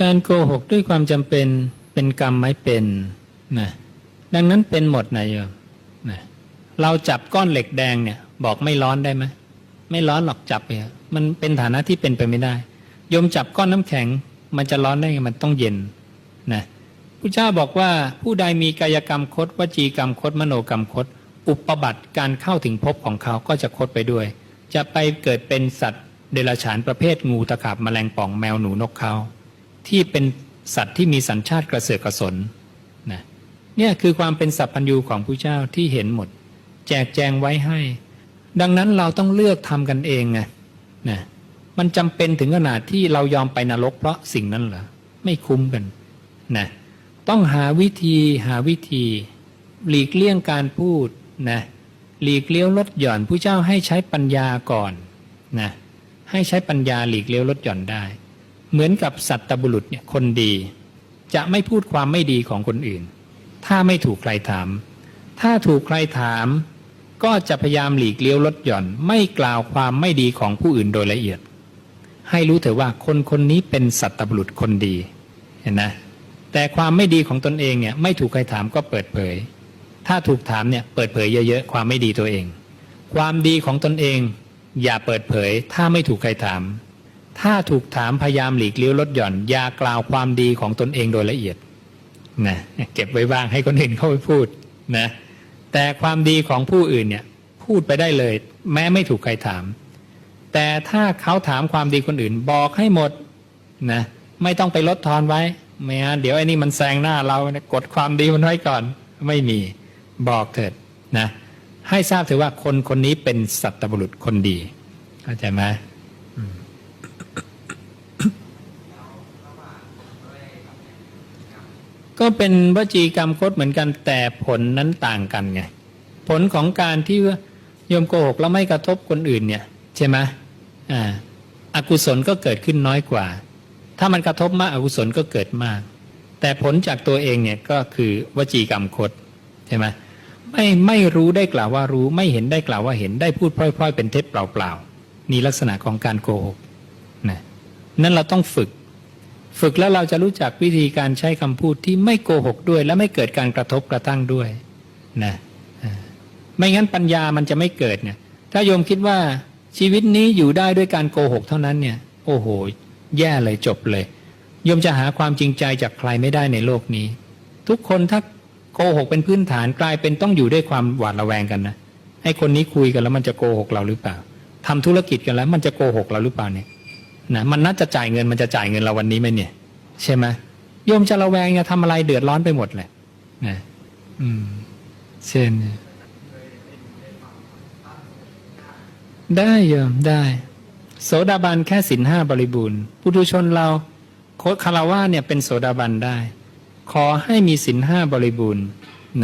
การโกหกด้วยความจำเป็นเป็นกรรมไม่เป็นนะดังนั้นเป็นหมดนะโยมนะเราจับก้อนเหล็กแดงเนี่ย บอกไม่ร้อนได้ไหมไม่ร้อนหรอกจับไปมันเป็นฐานะที่เป็นไปไม่ได้โยมจับก้อนน้ำแข็ง มันจะร้อนได้ไงมันต้องเย็นนะพระเจ้าบอกว่าผู้ใดมีกายกรรมคดวจีกรรมคดมโนกรรมคดอุปบัติการเข้าถึงภพของเขาก็จะคดไปด้วย จะไปเกิดเป็นสัตว์เดรัจฉานประเภทงูตะขาบแมลงป่องแมวหนูนกเขา ที่เป็นสัตว์ที่มีสัญชาติกระเสือกกระสนนะเนี่ยคือความเป็นสัพพัญญูของผู้เจ้าที่เห็นหมด แจกแจงไว้ให้ ดังนั้นเราต้องเลือกทำกันเองไงนะมันจำเป็นถึงขนาดที่เรายอมไปนรกเพราะสิ่งนั้นเหรอไม่คุ้มกันนะต้องหาวิธีหาวิธี หลีกเลี่ยงการพูดนะหลีกเลี้ยวลดหย่อนผู้เจ้าให้ใช้ปัญญาก่อนนะให้ใช้ปัญญาหลีกเลี้ยวลดหย่อนได้ เหมือนกับสัตบุรุษเนี่ยคนดี จะไม่พูดความไม่ดีของคนอื่น ถ้าไม่ถูกใครถาม ถ้าถูกใครถาม ก็จะพยายามหลีกเลี้ยวลดหย่อน ไม่กล่าวความไม่ดีของผู้อื่นโดยละเอียด ให้รู้เถอะว่าคนคนนี้เป็นสัตตบุรุษคนดีเห็นนะแต่ความไม่ดีของตนเองเนี่ยไม่ถูกใครถามก็เปิดเผย ถ้าถูกถามเนี่ยเปิดเผยเยอะๆความไม่ดีตัวเอง ความดีของตนเอง อย่าเปิดเผย ถ้าไม่ถูกใครถาม ถ้าถูกถามพยายามหลีกเลี้ยวลดหย่อน อย่ากล่าวความดีของตนเองโดยละเอียดนะเก็บไว้บ้างให้คนอื่นเข้าไปพูดนะแต่ความดีของผู้อื่นเนี่ยพูดไปได้เลย แม้ไม่ถูกใครถาม แต่ถ้าเขาถามความดีคนอื่นบอกให้หมดนะไม่ต้องไปลดทอนไว้ไม่งั้นเดี๋ยวไอ้นี่มันแซงหน้าเรานะกดความดีมันไว้ก่อน ไม่มีบอกเถิดนะให้ทราบเถอว่าคนคนนี้เป็นสัตบุรุษคนดีเข้าใจไหม ก็เป็นวจีกรรมคดเหมือนกันแต่ผลนั้นต่างกันไงผลของการที่โยมโกหกแล้วไม่กระทบคนอื่นเนี่ยใช่ไหมอ่าอากุศลก็เกิดขึ้นน้อยกว่า ถ้ามันกระทบมากอกุศลก็เกิดมาก แต่ผลจากตัวเองเนี่ยก็คือวจีกรรมคดใช่ไหมไม่ไม่รู้ได้กล่าวว่ารู้ไม่เห็นได้กล่าวว่าเห็นได้พูดพร่อย ๆ เป็นเท็จเปล่าๆนี่ลักษณะของการโกหกนะนั่นเราต้องฝึก ฝึกแล้วเราจะรู้จักวิธีการใช้คำพูดที่ไม่โกหกด้วย และไม่เกิดการกระทบกระทั่งด้วยนะไม่งั้นปัญญามันจะไม่เกิดเนี่ย ถ้าโยมคิดว่าชีวิตนี้อยู่ได้ด้วยการโกหกเท่านั้นเนี่ย โอ้โห แย่เลยจบเลย โยมจะหาความจริงใจจากใครไม่ได้ในโลกนี้ ทุกคนถ้าโกหกเป็นพื้นฐานกลายเป็นต้องอยู่ด้วยความหวาดระแวงกันนะให้คนนี้คุยกันแล้วมันจะโกหกเราหรือเปล่าทำธุรกิจกันแล้วมันจะโกหกเราหรือเปล่าเนี่ย นะมันน่าจะจ่ายเงินมันจะจ่ายเงินเราวันนี้ไหมเนี่ย ใช่ไหมโยมจะระแวงจะทำอะไรเดือดร้อนไปหมดเลยนะอืมเช่นได้โยมได้ โสดาบันแค่สินห้าบริบูรณ์ปุถุชนเราโคคาราวาเนี่ยเป็นโสดาบันได้ ขอให้มีสินห้าบริบูรณ์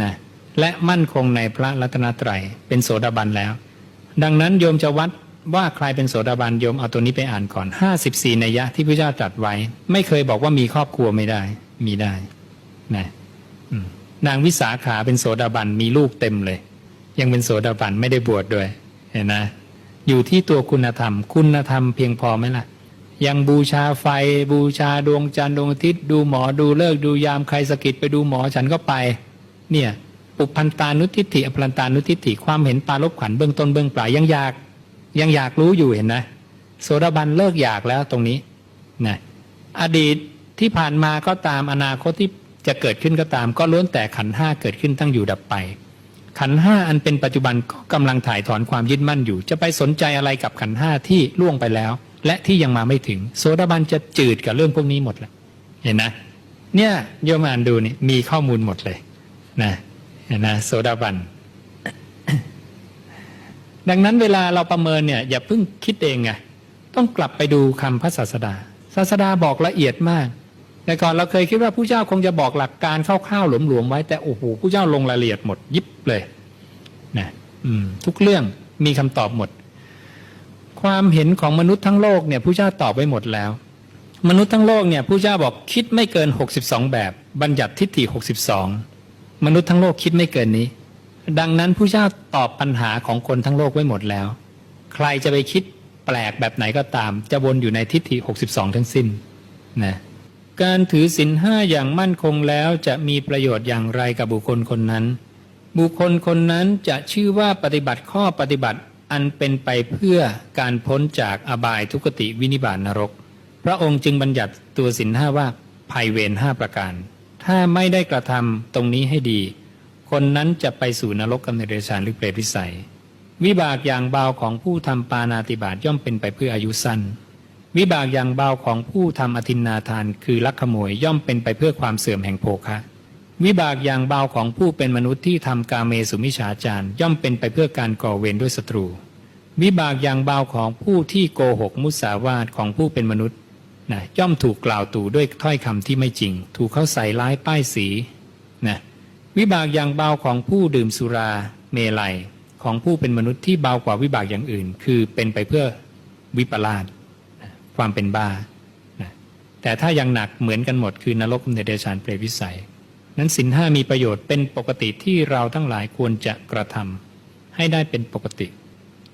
นะและมั่นคงในพระรัตนตรัยเป็นโสดาบันแล้ว ดังนั้นโยมจะวัด ว่าใครเป็นโสดาบันโยมเอาตัวนี้ไปอ่านก่อน 54นัยยะที่พระเจ้าตรัสไว้ ไม่เคยบอกว่ามีครอบครัวไม่ได้ มีได้นะนางวิสาขาเป็นโสดาบันมีลูกเต็มเลย ยังเป็นโสดาบันไม่ได้บวชดด้วย เห็นนะอยู่ที่ตัวคุณธรรม คุณธรรมเพียงพอไหมล่ะ ยังบูชาไฟ บูชาดวงจันทร์ดวงอาทิตย์ดูหมอดูเลิกดูยามใครสะกิดไปดูหมอฉันก็ไป เนี่ย ปุพันตานุทิฏฐิอภรันตานุทิฏฐิความเห็นปาลบขวัญเบื้องต้นเบื้องปลายยังอยาก ยังอยากรู้อยู่เห็นนะโสดาบันเลิกอยากแล้วตรงนี้นะอดีตที่ผ่านมาก็ตามอนาคตที่จะเกิดขึ้นก็ตาม ก็ล้วนแต่ขันห้าเกิดขึ้นตั้งอยู่ดับไป ขันห้าอันเป็นปัจจุบันก็กำลังถ่ายถอนความยึดมั่นอยู่ จะไปสนใจอะไรกับขันห้าที่ล่วงไปแล้ว และที่ยังมาไม่ถึง โสดาบันจะจืดกับเรื่องพวกนี้หมดเลยเห็นนะเนี่ยโยมอ่านดูนี่มีข้อมูลหมดเลยนะเห็นนะโสดาบัน ดังนั้นเวลาเราประเมินเนี่ยอย่าเพิ่งคิดเองไงต้องกลับไปดูคำพระศาสดา ศาสดาบอกละเอียดมาก แต่ก่อนเราเคยคิดว่าผู้เจ้าคงจะบอกหลักการคร่าวๆหลวมๆไว้แต่โอ้โหผู้เจ้าลงรายละเอียดหมดยิบเลยนะทุกเรื่องมีคำตอบหมด ความเห็นของมนุษย์ทั้งโลกเนี่ยผู้เจ้าตอบไว้หมดแล้ว มนุษย์ทั้งโลกเนี่ยผู้เจ้าบอกคิดไม่เกิน 62 แบบ บัญญัติทิฏฐิ 62 มนุษย์ทั้งโลกคิดไม่เกินนี้ ดังนั้นผู้เจ้าตอบปัญหาของคนทั้งโลกไว้หมดแล้ว ใครจะไปคิดแปลกแบบไหนก็ตาม จะวนอยู่ในทิฏฐิ 62 ทั้งสิ้นนะการถือศีลห้าอย่างมั่นคงแล้วจะมีประโยชน์อย่างไรกับบุคคลคนนั้น บุคคลคนนั้นจะชื่อว่าปฏิบัติข้อปฏิบัติอันเป็นไปเพื่อการพ้นจากอบายทุกติวินิบาตนรก พระองค์จึงบัญญัติตัวศีลห้าว่าภัยเวรห้าประการ ถ้าไม่ได้กระทำตรงนี้ให้ดี คนนั้นจะไปสู่นรกกำเนิดเดรัจฉานหรือเปรตวิสัย วิบากอย่างเบาของผู้ทำปานาติบาตย่อมเป็นไปเพื่ออายุสั้น วิบากอย่างเบาของผู้ทำอธินนาทาน คือลักขโมยย่อมเป็นไปเพื่อความเสื่อมแห่งโภคะ วิบากอย่างเบาของผู้เป็นมนุษย์ที่ทำกาเมสุมิชาจารย่อมเป็นไปเพื่อการก่อเวรด้วยศัตรู วิบากอย่างเบาของผู้ที่โกหกมุสาวาทของผู้เป็นมนุษย์นะย่อมถูกกล่าวตู่ด้วยถ้อยคำที่ไม่จริง ถูกเขาใส่ร้ายป้ายสีนะ วิบากอย่างเบาของผู้ดื่มสุราเมลัยของผู้เป็นมนุษย์ที่เบากว่าวิบากอย่างอื่น คือเป็นไปเพื่อวิปลาสนะความเป็นบ้า แต่ถ้ายังหนักเหมือนกันหมดคือนรกกำเนิดเดรัจฉานเปรวิสัย นั้นสินห้ามีประโยชน์เป็นปกติที่เราทั้งหลายควรจะกระทำให้ได้เป็นปกติ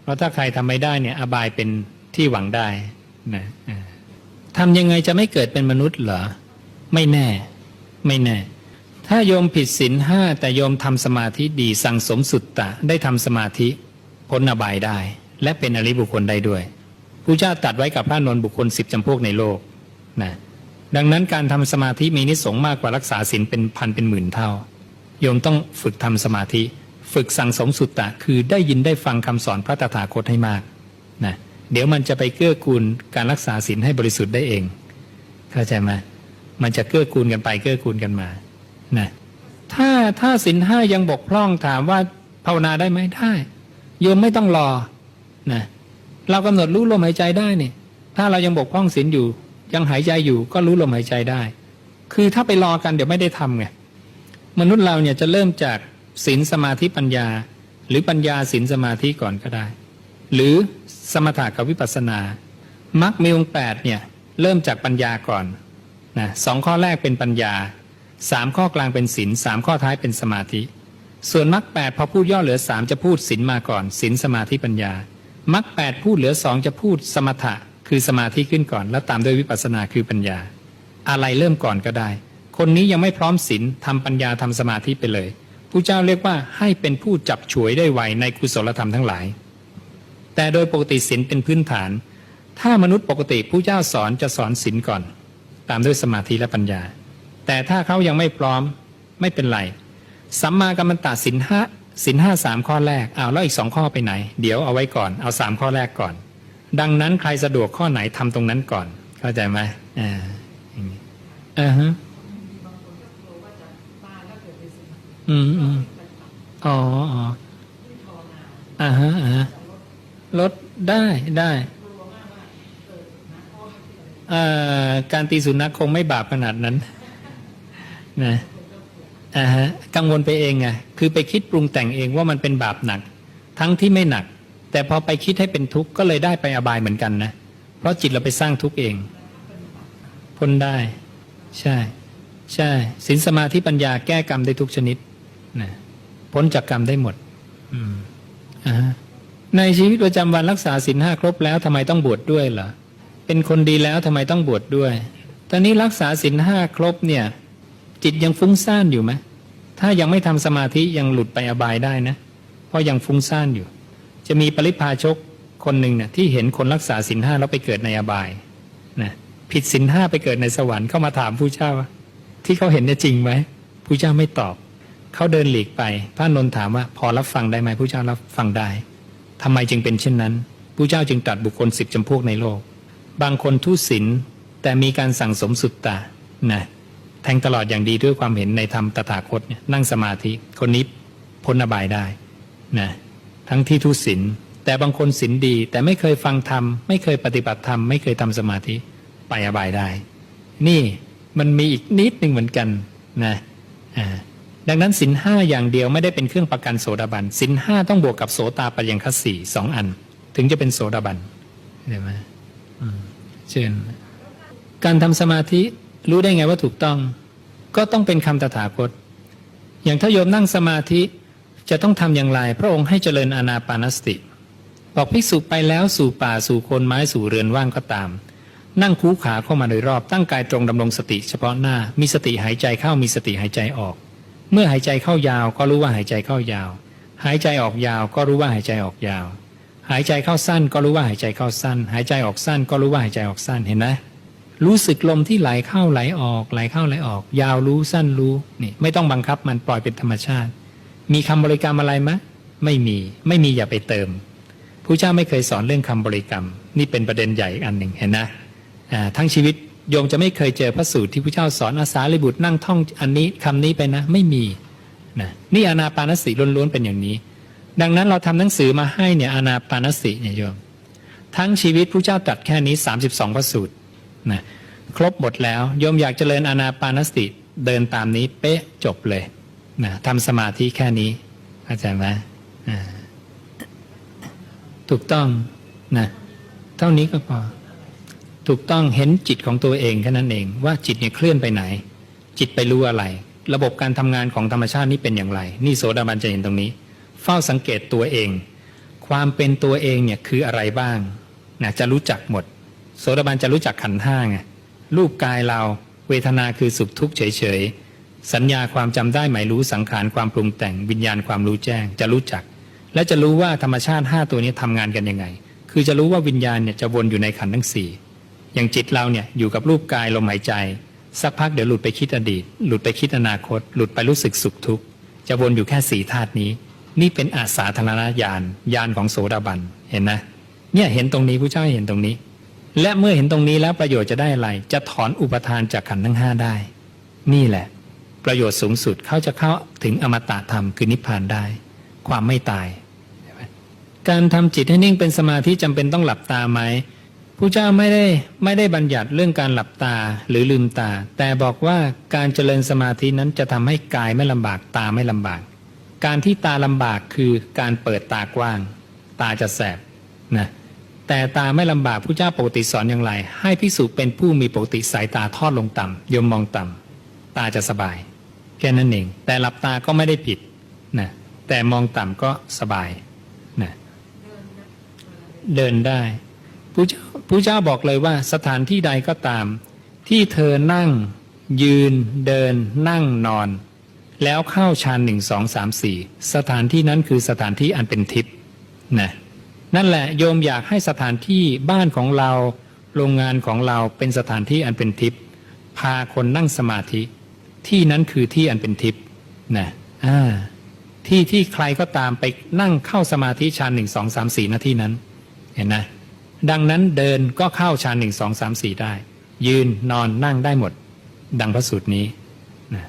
เพราะถ้าใครทำไม่ได้เนี่ยอบายเป็นที่หวังได้นะทำยังไงจะไม่เกิดเป็นมนุษย์เหรอ ไม่แน่ ไม่แน่ ถ้าโยมผิดศีลห้าแต่โยมทำสมาธิดีสั่งสมสุตตะได้ทำสมาธิพ้นอบายได้ และเป็นอริบุคคลได้ด้วยผู้เจ้าตัดไว้กับพระนนท์บุคคลสิบจำพวกในโลกนะดังนั้นการทำสมาธิมีนิสงมากกว่ารักษาศีลเป็นพันเป็นหมื่นเท่า โยมต้องฝึกทำสมาธิ ฝึกสั่งสมสุตตะ คือได้ยินได้ฟังคำสอนพระตถาคตให้มากนะเดี๋ยวมันจะไปเกื้อกูลการรักษาศีลให้บริสุทธิ์ได้เอง เข้าใจไหมมันจะเกื้อกูลกันไปเกื้อกูลกันมา นะถ้าถ้าศีลห้ายังบกพร่องถามว่าภาวนาได้ไหมได้โยมไม่ต้องรอนะเรากำหนดรู้ลมหายใจได้นี่ถ้าเรายังบกพร่องศีลอยู่ ยังหายใจอยู่ก็รู้ลมหายใจได้ คือถ้าไปรอกันเดี๋ยวไม่ได้ทำไงมนุษย์เราเนี่ยจะเริ่มจากศีลสมาธิปัญญา หรือปัญญาศีลสมาธิก่อนก็ได้ หรือสมถะกับวิปัสสนามรรคมีองค์แปดเนี่ยเริ่มจากปัญญาก่อนนะสองข้อแรกเป็นปัญญา สามข้อกลางเป็นศีลสามข้อท้ายเป็นสมาธิ ส่วนมรรคแปดพอพูดย่อเหลือสามจะพูดศีลมาก่อนศีลสมาธิปัญญามรรคแปดพูดเหลือสองจะพูดสมถะคือสมาธิขึ้นก่อน แล้วตามด้วยวิปัสสนาคือปัญญา อะไรเริ่มก่อนก็ได้ คนนี้ยังไม่พร้อมศีลทำปัญญาทำสมาธิไปเลยผู้เจ้าเรียกว่าให้เป็นผู้จับฉวยได้ไวในกุศลธรรมทั้งหลาย แต่โดยปกติศีลเป็นพื้นฐาน ถ้ามนุษย์ปกติผู้เจ้าสอนจะสอนศีลก่อน ตามด้วยสมาธิและปัญญา แต่ถ้าเขายังไม่พร้อมไม่เป็นไรสัมมากัมมันตะสินห้าสินห้าสามข้อแรกเอาแล้วอีกสองข้อไปไหน เดี๋ยวเอาไว้ก่อนเอาสามข้อแรกก่อน ดังนั้นใครสะดวกข้อไหนทำตรงนั้นก่อน เข้าใจไหมอ่าอ่าฮะอืมอืมอ๋ออ๋ออ่าฮะอ่าฮะลดได้ได้อ่าการตีสุนัขคงไม่บาปขนาดนั้น นะอ่าฮะกังวลไปเองไงคือไปคิดปรุงแต่งเองว่ามันเป็นบาปหนัก ทั้งที่ไม่หนัก แต่พอไปคิดให้เป็นทุกข์ก็เลยได้ไปอบายเหมือนกันนะเพราะจิตเราไปสร้างทุกข์เองพ้นได้ ใช่ ใช่ศีลสมาธิปัญญาแก้กรรมได้ทุกชนิดนะพ้นจากกรรมได้หมด อืมอ่าฮะในชีวิตประจำวันรักษาศีลห้าครบแล้วทำไมต้องบวชดด้วยเหรอเป็นคนดีแล้วทำไมต้องบวชดด้วย ตอนนี้รักษาศีลห้าครบเนี่ย จิตยังฟุ้งซ่านอยู่ไหมถ้ายังไม่ทำสมาธิยังหลุดไปอบายได้นะ เพราะยังฟุ้งซ่านอยู่ จะมีปริพาชกคนหนึ่งเนี่ยที่เห็นคนรักษาศีลห้าแล้วไปเกิดในอบายนะผิดศีลห้าไปเกิดในสวรรค์เข้ามาถามผู้เจ้าว่าที่เขาเห็นเนี่ยจริงไหมผู้เจ้าไม่ตอบเขาเดินหลีกไป พระนนท์ถามว่าพอรับฟังได้ไหมผู้เจ้ารับฟังได้ทำไมจึงเป็นเช่นนั้นผู้เจ้าจึงตัดบุคคลสิบจำพวกในโลก บางคนทุศีลแต่มีการสั่งสมสุตตะนะ ทงตลอดอย่างดีด้วยความเห็นในธรรมตถาคตเนี่ยนั่งสมาธิคนนี้พ้นอบายได้นะทั้งที่ทุศีลแต่บางคนศีลดี แต่ไม่เคยฟังธรรมไม่เคยปฏิบัติธรรมไม่เคยทำสมาธิไปอบายได้ นี่มันมีอีกนิดหนึ่งเหมือนกันนะดังนั้นสินห้าอย่างเดียวไม่ได้เป็นเครื่องประกันโสดาบันสินห้าต้องบวกกับโสตาปัญญคัสสี่สองอัน ถึงจะเป็นโสดาบันเห็นไหมเช่นการทำสมาธิ รู้ได้ไงว่าถูกต้อง ก็ต้องเป็นคำตถาคต อย่างถ้าโยมนั่งสมาธิจะต้องทำอย่างไร พระองค์ให้เจริญอนาปานสติ บอกภิกษุไปแล้วสู่ป่าสู่โคนไม้สู่เรือนว่างก็ตาม นั่งคูขาเข้ามาโดยรอบตั้งกายตรงดำรงสติเฉพาะหน้า มีสติหายใจเข้ามีสติหายใจออก เมื่อหายใจเข้ายาวก็รู้ว่าหายใจเข้ายาว หายใจออกยาวก็รู้ว่าหายใจออกยาว หายใจเข้าสั้นก็รู้ว่าหายใจเข้าสั้น หายใจออกสั้นก็รู้ว่าหายใจออกสั้นเห็นไหม รู้สึกลมที่ไหลเข้าไหลออกไหลเข้าไหลออก ยาวรู้สั้นรู้นี่ไม่ต้องบังคับมันปล่อยเป็นธรรมชาติ มีคำบริกรรมอะไรไหมไม่มีไม่มีอย่าไปเติมผู้เจ้าไม่เคยสอนเรื่องคำบริกรรม นี่เป็นประเด็นใหญ่อีกอันหนึ่งเห็นนะทั้งชีวิตโยมจะไม่เคยเจอพระสูตรที่พระเจ้าสอนอาสาลิบุตรนั่งท่องอันนี้คำนี้ไปนะ ไม่มีนะนี่อานาปานสติล้วนๆเป็นอย่างนี้ ดังนั้นเราทำหนังสือมาให้เนี่ยอานาปานสติเนี่ยโยม ทั้งชีวิตพระเจ้าตรัดแค่นี้ 32 พระสูตร นะครบหมดแล้วโยมอยากเจริญอานาปานสติเดินตามนี้เป๊ะจบเลยนะทำสมาธิแค่นี้เข้าใจไหมถูกต้องนะเท่านี้ก็พอ ถูกต้องเห็นจิตของตัวเองแค่นั้นเอง ว่าจิตเนี่ยเคลื่อนไปไหน จิตไปรู้อะไร ระบบการทำงานของธรรมชาตินี่เป็นอย่างไร นี่โสดาบันจะเห็นตรงนี้ เฝ้าสังเกตตัวเอง ความเป็นตัวเองเนี่ยคืออะไรบ้างนะจะรู้จักหมด โสดาบันจะรู้จักขันธ์ห้าไงรูปกายเราเวทนาคือสุขทุกข์เฉยๆ สัญญาความจำได้หมายรู้สังขารความปรุงแต่งวิญญาณความรู้แจ้ง จะรู้จัก และจะรู้ว่าธรรมชาติ 5 ตัวนี้ทำงานกันยังไง คือจะรู้ว่าวิญญาณเนี่ยจะวนอยู่ในขันธ์ทั้งสี่อย่างจิตเราเนี่ยอยู่กับรูปกายลมหายใจ สักพักเดี๋ยวหลุดไปคิดอดีต หลุดไปคิดอนาคต หลุดไปรู้สึกสุขทุกข์จะวนอยู่แค่สี่ธาตุนี้ นี่เป็นอาสาธารณญาณญาณของโสดาบันเห็นนะเนี่ยเห็นตรงนี้ผู้เจ้าเห็นตรงนี้ และเมื่อเห็นตรงนี้แล้วประโยชน์จะได้อะไร จะถอนอุปทานจากขันธ์ทั้งห้าได้ นี่แหละ ประโยชน์สูงสุดเขาจะเข้าถึงอมตะธรรมคือนิพพานได้ ความไม่ตาย การทำจิตให้นิ่งเป็นสมาธิจำเป็นต้องหลับตาไหมผู้เจ้าไม่ได้ไม่ได้บัญญัติเรื่องการหลับตาหรือลืมตา แต่บอกว่าการเจริญสมาธินั้นจะทำให้กายไม่ลำบากตาไม่ลำบาก การที่ตาลำบากคือการเปิดตากว้าง ตาจะแสบนะ แต่ตาไม่ลำบากผู้เจ้าปกติสอนอย่างไร ให้พิสูจเป็นผู้มีปกติสายตาทอดลงต่ำยมมองต่ำตาจะสบาย แค่นั้นเอง แต่หลับตาก็ไม่ได้ผิดนะแต่มองต่ำก็สบายนะเดินได้ผู้เจ้าผู้เจ้าบอกเลยว่าสถานที่ใดก็ตาม ที่เธอนั่ง ยืน เดิน นั่งนอน แล้วเข้าฌานหนึ่งสองสามสี่สถานที่นั้นคือสถานที่อันเป็นทิพย์นะ นั่นแหละโยมอยากให้สถานที่บ้านของเราโรงงานของเราเป็นสถานที่อันเป็นทิพย์พาคนนั่งสมาธิ ที่นั้นคือที่อันเป็นทิพย์นะอ่าที่ที่ใครก็ตามไปนั่งเข้าสมาธิฌานหนึ่งสองสามสี่นาที่นั้น เห็นนะ ดังนั้นเดินก็เข้าฌานหนึ่งสองสามสี่ได้ ยืนนอนนั่งได้หมด ดังพระสูตรนี้นะ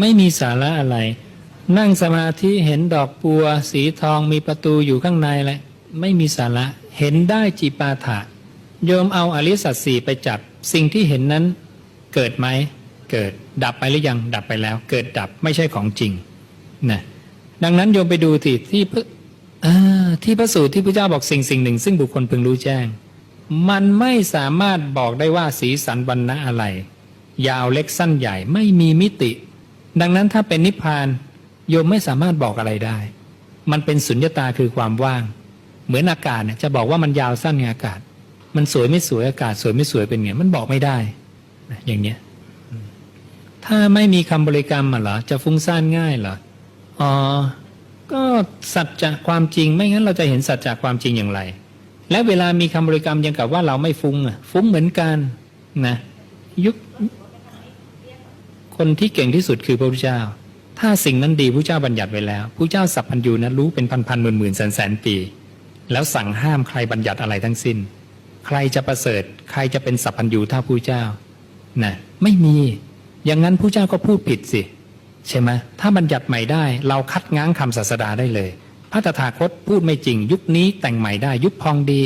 ไม่มีสาระอะไร นั่งสมาธิเห็นดอกบัว สีทองมีประตูอยู่ข้างในแหละ ไม่มีสาระเห็นได้จีปาถะโยมเอาอริสัจสี่ไปจับ สิ่งที่เห็นนั้น เกิดไหมเกิดดับไปหรือยังดับไปแล้ว เกิดดับไม่ใช่ของจริงนะดังนั้นโยมไปดูที่ที่พระที่พระสูตรที่พระเจ้าบอกสิ่งสิ่งหนึ่ง ซึ่งบุคคลพึงรู้แจ้ง มันไม่สามารถบอกได้ว่าสีสันวรรณะอะไร ยาวเล็กสั้นใหญ่ไม่มีมิติ ดังนั้นถ้าเป็นนิพพาน โยมไม่สามารถบอกอะไรได้ มันเป็นสุญญตาคือความว่าง เหมือนอากาศเนี่ยจะบอกว่ามันยาวสั้นไงอากาศ มันสวยไม่สวยอากาศ สวยไม่สวยเป็นไงมันบอกไม่ได้ อย่างเนี้ยถ้าไม่มีคำบริกรรมมาเหรอจะฟุ้งซ่านง่ายเหรออ๋อก็สัจจะความจริงไม่งั้นเราจะเห็นสัจจะความจริงอย่างไร และเวลามีคำบริกรรมยังกับว่าเราไม่ฟุ้งอะฟุ้งเหมือนกันนะยุคคนที่เก่งที่สุดคือพระพุทธเจ้า ถ้าสิ่งนั้นดีพระเจ้าบัญญัติไว้แล้วพระเจ้าสัพพัญญูนะรู้เป็นพันพันหมื่นหมื่นแสนแสนปี แล้วสั่งห้ามใครบัญญัติอะไรทั้งสิ้น ใครจะประเสริฐ ใครจะเป็นสัพพัญญูเท่าพระเจ้านะไม่มี อย่างนั้นพระเจ้าก็พูดผิดสิ ใช่ไหมถ้าบัญญัติใหม่ได้ เราคัดง้างคำศาสดาได้เลย พระตถาคตพูดไม่จริง ยุคนี้แต่งใหม่ได้ ยุคพองดี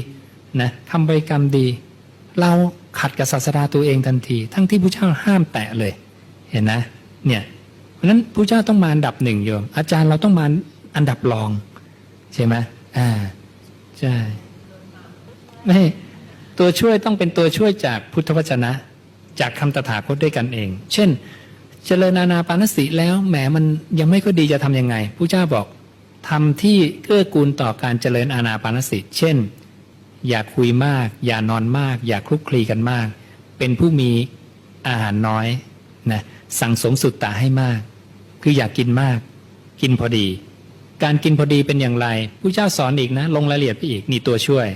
นะคำบริกรรมดี เราขัดกับศาสดาตัวเองทันที ทั้งที่พระเจ้าห้ามแตะเลย เห็นนะเนี่ย ราะนั้นพระเจ้าต้องมาอันดับหนึ่งโยมอาจารย์เราต้องมาอันดับรอง ใช่ไหมอ่าใช่ไม่ตัวช่วยต้องเป็นตัวช่วยจากพุทธวจนะ จากคำตถาคตด้วยกันเอง เช่น เจริญนานาปานสติแล้วแหมมันยังไม่ก็ดีจะทำยังไงผู้เจ้าบอกทำที่เกื้อกูลต่อการเจริญอานาปานสติเช่น อย่าคุยมาก อย่านอนมาก อย่าคลุกคลีกันมาก เป็นผู้มีอาหารน้อยนะสั่งสมสุตตะให้มาก คืออยากกินมาก กินพอดี การกินพอดีเป็นอย่างไรผู้เจ้าสอนอีกนะ ลงรายละเอียดไปอีกนี่ตัวช่วย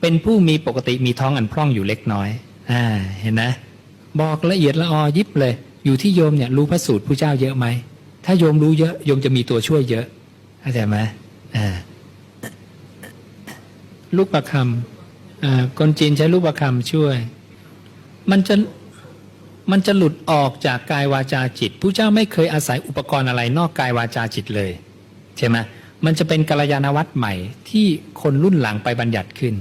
เป็นผู้มีปกติมีท้องอันพร่องอยู่เล็กน้อยอ่าเห็นนะ บอกละเอียดละออยิบเลย อยู่ที่โยมเนี่ยรู้พระสูตรผู้เจ้าเยอะไหมถ้าโยมรู้เยอะโยมจะมีตัวช่วยเยอะเข้าใจไหมอ่าลูกประคำอ่าคนจีนใช้ลูกประคำช่วย มันจะ มันจะหลุดออกจากกายวาจาจิตผู้เจ้าไม่เคยอาศัยอุปกรณ์อะไรนอกกายวาจาจิตเลยใช่ไหมมันจะเป็นกัลยาณวัตรใหม่ที่คนรุ่นหลังไปบัญญัติขึ้น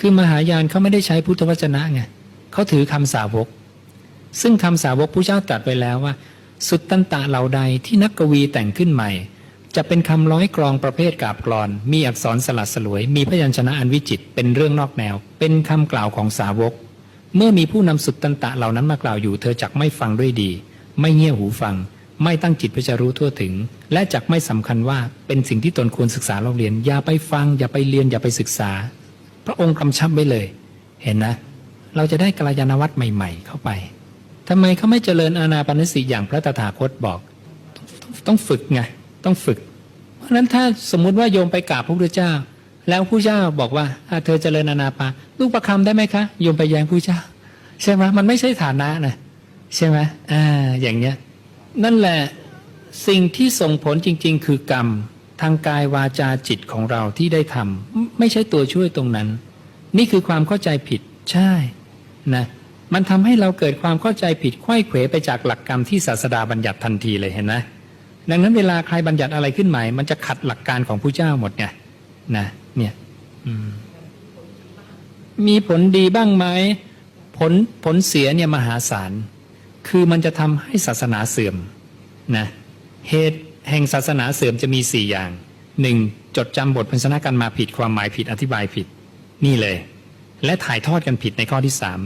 คือมหายานเขาไม่ได้ใช้พุทธวจนะไงเขาถือคำสาวก ซึ่งคำสาวกผู้เจ้าตรัสไว้แล้วว่า สุดตันตะเหล่าใดที่นักกวีแต่งขึ้นใหม่ จะเป็นคำร้อยกรองประเภทกาบกรอน มีอักษรสลัดสลวย มีพยัญชนะอันวิจิตเป็นเรื่องนอกแนว เป็นคำกล่าวของสาวก เมื่อมีผู้นำสุดตันตะเหล่านั้นมากล่าวอยู่ เธอจักไม่ฟังด้วยดี ไม่เงี่ยหูฟัง ไม่ตั้งจิตเพื่อจะรู้ทั่วถึง และจักไม่สำคัญว่าเป็นสิ่งที่ตนควรศึกษาเราเรียน อย่าไปฟัง อย่าไปเรียน อย่าไปศึกษา พระองค์กำชับไว้เลย เห็นนะ เราจะได้กัลยาณวัตรใหม่ ๆ เข้าไปทำไมเขาไม่เจริญอานาปานสติอย่างพระตถาคตบอกต้องต้องฝึกไงต้องฝึก เพราะฉะนั้นถ้าสมมุติว่าโยมไปกราบพระพุทธเจ้า แล้วผู้เจ้าบอกว่าเธอเจริญอานาปาลูกประคำได้ไหมคะโยมไปแย้งผู้เจ้า ใช่ไหมมันไม่ใช่ฐานะนะใช่ไหมอ่าอย่างเนี้ยนั่นแหละสิ่งที่ส่งผลจริง ๆ คือกรรมทางกายวาจาจิตของเราที่ได้ทำไม่ใช่ตัวช่วยตรงนั้น นี่คือความเข้าใจผิดใช่นะมันทำให้เราเกิดความเข้าใจผิดไข้เขวไปจากหลักกรรมที่ศาสดาบัญญัติทันทีเลยเห็นไหมดังนั้นเวลาใครบัญญัติอะไรขึ้นใหม่ มันจะขัดหลักการของผู้เจ้าหมดไงนะ เนี่ยมีผลดีบ้างไหมผลผลเสียเนี่ยมหาศาล คือมันจะทำให้ศาสนาเสื่อมนะเหตุแห่งศาสนาเสื่อมจะมีสี่อย่างหนึ่งจดจำบทพันธนากันมาผิดความหมายผิดอธิบายผิด นี่เลย และถ่ายทอดกันผิดในข้อที่สาม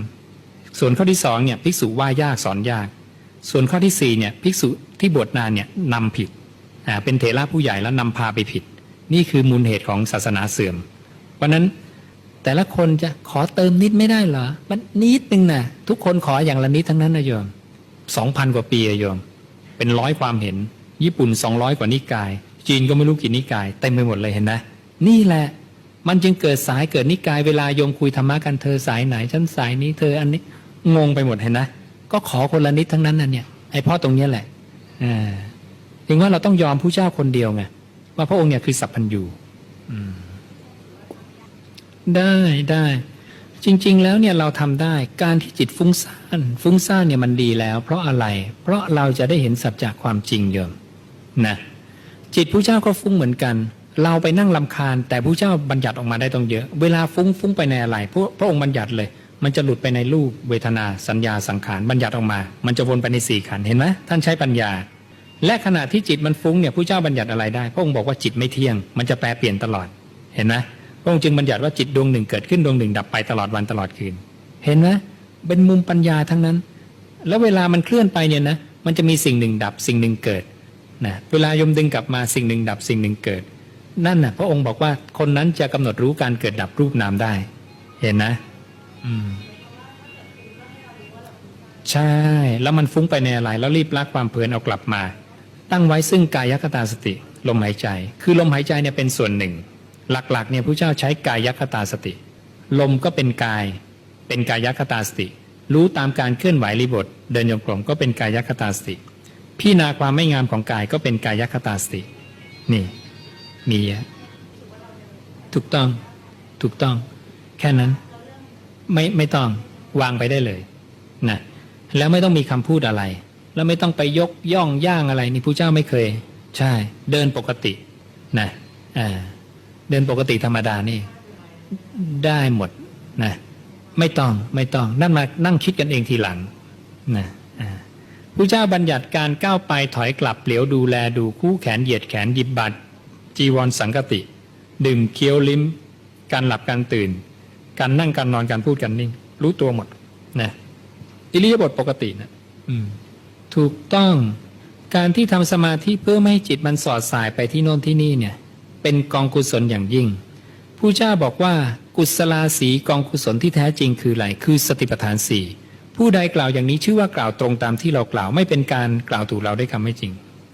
ส่วนข้อที่สองเนี่ยภิกษุว่ายากสอนยาก ส่วนข้อที่สี่เนี่ยภิกษุที่บวชนานเนี่ยนำผิดอ่าเป็นเถระผู้ใหญ่แล้วนำพาไปผิด นี่คือมูลเหตุของศาสนาเสื่อม เพราะนั้นแต่ละคนจะขอเติมนิดไม่ได้เหรอ มันนิดนึงนะทุกคนขออย่างละนิดทั้งนั้นนะโยมสองพันกว่าปีอะโยม เป็นร้อยความเห็น ญี่ปุ่นสองร้อยกว่านิกาย จีนก็ไม่รู้กี่นิกายเต็มไปหมดเลยเห็นนะนี่แหละ มันจึงเกิดสายเกิดนิกายเวลาโยมคุยธรรมะกันเธอสายไหนฉันสายนี้เธออันนี้งงไปหมดเห็นนะก็ขอคนละนิดทั้งนั้นน่ะเนี่ยไอพ่อตรงเนี้ยแหละอ่าถึงว่าเราต้องยอมผู้เจ้าคนเดียวไง ว่าพระองค์เนี่ยคือสัพพัญญูอืมได้ได้ จริง ๆ แล้วเนี่ยเราทำได้การที่จิตฟุ้งซ่านฟุ้งซ่านเนี่ยมันดีแล้ว เพราะอะไร เพราะเราจะได้เห็นสัจจะความจริงโยมนะจิตผู้เจ้าก็ฟุ้งเหมือนกัน เราไปนั่งลำคาญ แต่ผู้เจ้าบัญญัติออกมาได้ต้องเยอะ เวลาฟุ้งฟุ้งไปในอะไรพระพระองค์บัญญัติเลย มันจะหลุดไปในรูปเวทนาสัญญาสังขารบัญญัติออกมา มันจะวนไปในสี่ขันเห็นไหมท่านใช้ปัญญา และขณะที่จิตมันฟุ้งเนี่ยผู้เจ้าบัญญัติอะไรได้ พระองค์บอกว่าจิตไม่เที่ยง มันจะแปรเปลี่ยนตลอด เห็นไหมพระองค์จึงบัญญัติว่าจิตดวงหนึ่งเกิดขึ้นดวงหนึ่งดับไปตลอดวันตลอดคืน เห็นไหมเป็นมุมปัญญาทั้งนั้น แล้วเวลามันเคลื่อนไปเนี่ยนะ มันจะมีสิ่งหนึ่งดับสิ่งหนึ่งเกิดนะเวลายมดึงกลับมาสิ่งหนึ่งดับสิ่งหนึ่งเกิด นั่นนะพระองค์บอกว่าคนนั้นจะกำหนดรู้การเกิดดับรูปนามได้ เห็นนะ อืมใช่ แล้วมันฟุ้งไปในอะไร แล้วรีบลักความเพลินเอากลับมา ตั้งไว้ซึ่งกายคตาสติ ลมหายใจ คือลมหายใจเนี่ยเป็นส่วนหนึ่ง หลักๆเนี่ยพระเจ้าใช้กายคตาสติ ลมก็เป็นกาย เป็นกายคตาสติ รู้ตามการเคลื่อนไหวรีบท เดินโยงกลมก็เป็นกายคตาสติพี่นาความไม่งามของกายก็เป็นกายคตาสติ นี่ มีอะถูกต้องถูกต้อง แค่นั้น ไม่ไม่ต้องวางไปได้เลยนะแล้วไม่ต้องมีคำพูดอะไร แล้วไม่ต้องไปยกย่องย่างอะไรนี่ผู้เจ้าไม่เคย ใช่ เดินปกตินะอ่าเดินปกติธรรมดานี่ ได้หมดนะไม่ต้องไม่ต้องนั่นมานั่งคิดกันเองทีหลังนะผู้เจ้าบัญญัติการก้าวไปถอยกลับเหลียวดูแลดูคู่แขนเหยียดแขนหยิบบัตรจีวรสังกติ ดื่มเคี้ยวลิ้ม การหลับการตื่น การนั่งการนอนการพูดการนิ่ง รู้ตัวหมดนะอิริยาบถปกตินะ อืม ถูกต้องการที่ทำสมาธิเพื่อไม่ให้จิตมันสอดสายไปที่โน่นที่นี่เนี่ยเป็นกองกุศลอย่างยิ่งผู้เจ้าบอกว่ากุศลาสีกองกุศลที่แท้จริงคืออะไรคือสติปัฏฐานสี่ผู้ใดกล่าวอย่างนี้ชื่อว่ากล่าวตรงตามที่เรากล่าวไม่เป็นการกล่าวถูกเราได้คำไม่จริง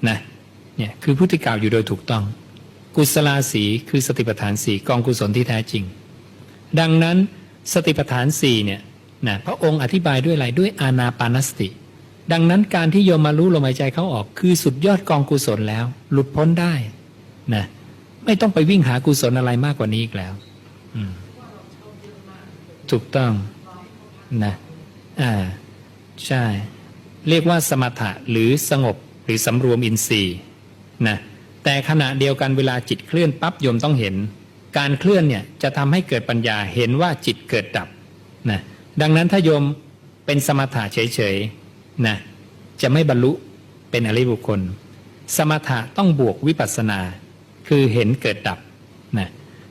นะเนี่ยคือผู้ที่กล่าวอยู่โดยถูกต้อง กุศลาสีคือสติปัฏฐานสี่กองกุศลที่แท้จริง ดังนั้นสติปัฏฐานสี่เนี่ยนะพระองค์อธิบายด้วยอะไรด้วยอานาปานสติ ดังนั้นการที่โยมมารู้ลมหายใจเข้าออก คือสุดยอดกองกุศลแล้ว หลุดพ้นได้นะไม่ต้องไปวิ่งหากุศลอะไรมากกว่านี้อีกแล้วถูกต้องนะอ่าใช่ เรียกว่าสมถะหรือสงบหรือสำรวมอินทรีย์นะแต่ขณะเดียวกันเวลาจิตเคลื่อนปั๊บโยมต้องเห็น การเคลื่อนเนี่ยจะทำให้เกิดปัญญาเห็นว่าจิตเกิดดับนะดังนั้นถ้าโยมเป็นสมถะเฉยๆ นะจะไม่บรรลุเป็นอริยบุคคล สมถะต้องบวกวิปัสสนา คือเห็นเกิดดับนะ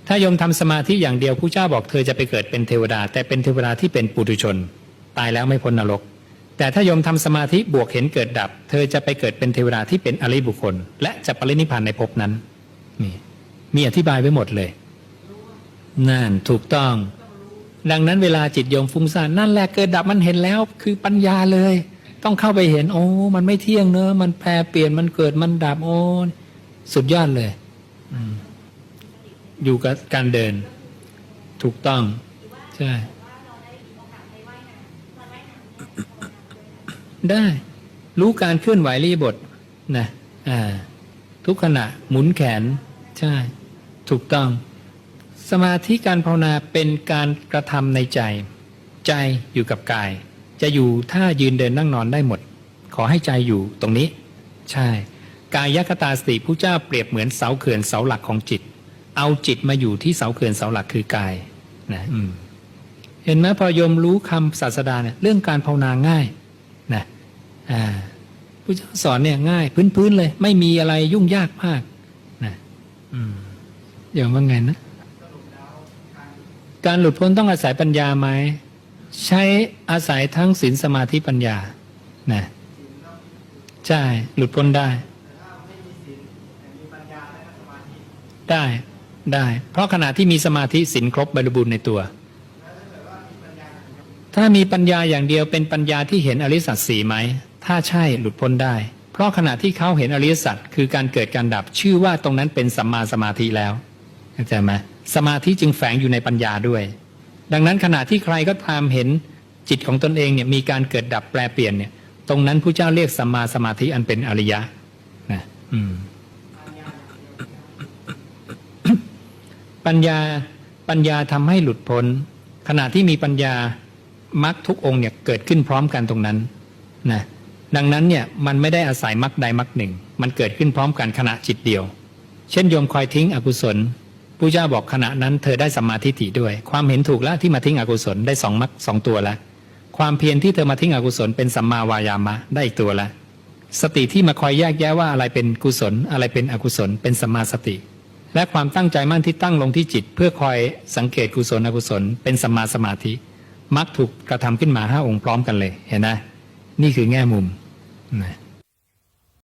ถ้าโยมทำสมาธิอย่างเดียวผู้เจ้าบอกเธอจะไปเกิดเป็นเทวดา แต่เป็นเทวดาที่เป็นปุถุชน ตายแล้วไม่พ้นนรก แต่ถ้าโยมทำสมาธิบวกเห็นเกิดดับ เธอจะไปเกิดเป็นเทวดาที่เป็นอริยบุคคล และจะปรินิพพานในภพนั้นนี่มีอธิบายไว้หมดเลยนั่นถูกต้อง ดังนั้นเวลาจิตโยมฟุ้งซ่านนั่นแหละเกิดดับมันเห็นแล้วคือปัญญาเลย ต้องเข้าไปเห็น โอ้ มันไม่เที่ยงเนอะมันแปรเปลี่ยนมันเกิดมันดับโอ้สุดยอดเลยอยู่กับการเดิน ถูกต้อง ใช่ ได้ รู้การเคลื่อนไหวรีบทนะอ่า ทุกขณะ หมุนแขน ใช่ ถูกต้อง สมาธิการภาวนาเป็นการกระทำในใจ ใจอยู่กับกาย จะอยู่ท่ายืนเดินนั่งนอนได้หมด ขอให้ใจอยู่ตรงนี้ ใช่ กายคตาสติผู้เจ้าเปรียบเหมือนเสาเขื่อนเสาหลักของจิต เอาจิตมาอยู่ที่เสาเขื่อนเสาหลักคือกายนะอืมเห็นไหมพอยมรู้คำศาสดาเนี่ยเรื่องการภาวนาง่ายนะอ่าผู้เจ้าสอนเนี่ยง่าย พื้นๆเลย ไม่มีอะไรยุ่งยากมากนะอืมโยมว่าไงนะการหลุดพ้นต้องอาศัยปัญญาไหม ใช้อาศัยทั้งศีลสมาธิปัญญานะใช่ หลุดพ้นได้ ได้ได้ เพราะขณะที่มีสมาธิศีลครบบริบูรณ์ในตัว ถ้ามีปัญญาอย่างเดียวเป็นปัญญาที่เห็นอริสัจสี่ไหม ถ้าใช่หลุดพ้นได้ เพราะขณะที่เขาเห็นอริยสัจคือการเกิดการดับชื่อว่าตรงนั้นเป็นสัมมาสมาธิแล้วเข้าใจไหมสมาธิจึงแฝงอยู่ในปัญญาด้วย ดังนั้นขณะที่ใครก็ตามเห็นจิตของตนเองเนี่ยมีการเกิดดับแปลเปลี่ยนเนี่ยตรงนั้นผู้เจ้าเรียกสัมมาสมาธิอันเป็นอริยะนะอืมปัญญาปัญญาทำให้หลุดพ้น ขณะที่มีปัญญามรรคทุกองค์เนี่ยเกิดขึ้นพร้อมกันตรงนั้นนะดังนั้นเนี่ยมันไม่ได้อาศัยมรรคใดมรรคหนึ่ง มันเกิดขึ้นพร้อมกันขณะจิตเดียว เช่นโยมคอยทิ้งอกุศล ผู้เจ้าบอกขณะนั้นเธอได้สัมมาทิฏฐิด้วย ความเห็นถูกแล้วที่มาทิ้งอกุศลได้สองมรรคสองตัวแล้วความเพียรที่เธอมาทิ้งอกุศลเป็นสัมมาวายามะได้อีกตัวละ สติที่มาคอยแยกแยะว่าอะไรเป็นกุศล อะไรเป็นอกุศล เป็นสัมมาสติ และความตั้งใจมั่นที่ตั้งลงที่จิต เพื่อคอยสังเกตกุศลอกุศล เป็นสัมมาสมาธิมักถูกกระทำขึ้นมาห้าองค์พร้อมกันเลยเห็นไหมนี่คือแง่มุมนะ